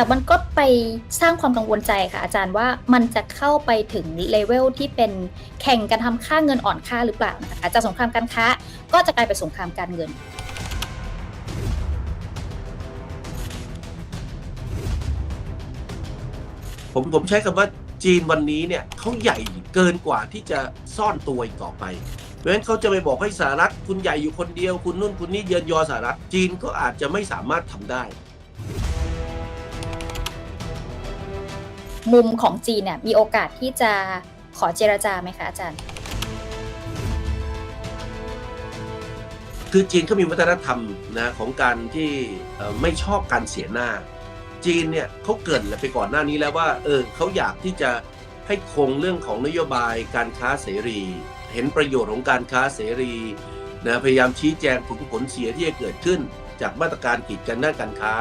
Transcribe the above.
แต่มันก็ไปสร้างความกังวลใจค่ะ อาจารย์ว่ามันจะเข้าไปถึงเลเวลที่เป็นแข่งกันทำค่าเงินอ่อนค่าหรือเปล่านะคะจากสงครามการค้าก็จะกลายเป็นสงครามการเงินผมผมใช้คำว่าจีนวันนี้เนี่ยเขาใหญ่เกินกว่าที่จะซ่อนตัวอีกต่อไป เพราะฉะนั้นเขาจะไปบอกให้สหรัฐคุณใหญ่อยู่คนเดียวคุณนู่นคุณนี่เยือนยอสหรัฐจีนก็อาจจะไม่สามารถทำได้ มุมของจีนเนี่ยมีโอกาสที่จะขอเจรจาไหมคะอาจารย์ คือจีนเขามีวัฒนธรรมนะของการที่ไม่ชอบการเสียหน้า จีนเนี่ยเขาเกรินไปก่อนหน้านี้แล้วว่าเออเขาอยากที่จะให้คงเรื่องของนโยบายการค้าเสรี เห็นประโยชน์ของการค้าเสรีนะพยายามชี้แจงถึงผลเสียที่จะเกิดขึ้น จากมาตรการกีดกันด้านการค้า